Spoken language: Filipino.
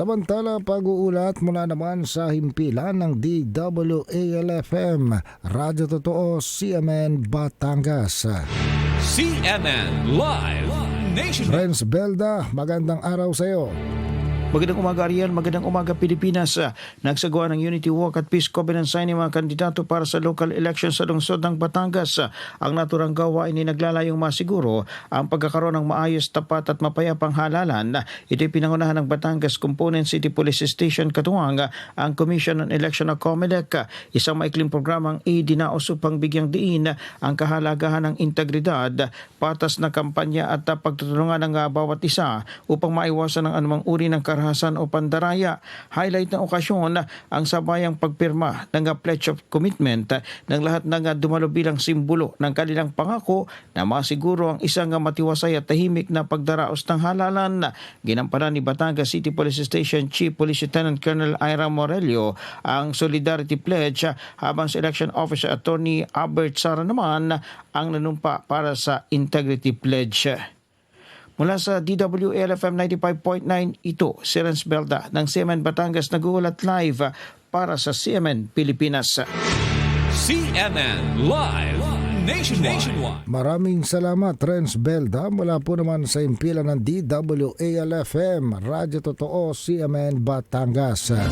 Samantala, pag-uulat mula naman sa himpilan ng DWALFM, Radyo Totoo, CMN Batangas. CNN Live Nation. Friends Belda, magandang araw sa iyo. Magandang umaga Ariel, magandang umaga Pilipinas. Ah, Nagsagawa ng Unity Walk at Peace Covenant sign ng mga kandidato para sa local election sa lungsod ng Batangas. Ah, Ang naturang gawain ay naglalayong masiguro ang pagkakaroon ng maayos, tapat at mapayapang halalan. Ito'y pinangunahan ng Batangas Component City Police Station Katuwang, ah, ang Commission on Election of COMELEC. Isang maikling programang idinaos upang bigyang diin ang kahalagahan ng integridad, patas na kampanya at pagtutulungan ng bawat isa upang maiwasan ang anumang uri ng karahasan o pandaraya. Highlight ng okasyon ang sabayang pagpirma ng Pledge of Commitment ng lahat ng ah, dumalo bilang simbolo ng kanilang pangako na masiguro ang isang matiwasay at tahimik na pagdaraos ng halalan. Ginampanan ni Batangas City Police Station Chief Police Lieutenant Colonel Ira Morelio ang Solidarity Pledge habang si Election Officer Attorney Albert Sara naman ang nanumpa para sa Integrity Pledge. Mula sa DWLFM 95.9, ito si Renz Belda ng CMN Batangas nagulat live para sa CMN Pilipinas. CNN Live Nation. Nationwide. Maraming salamat, Renz Belda, mula po naman sa himpilan ng DWALFM, Radyo Totoo, CMN Batangas. Sa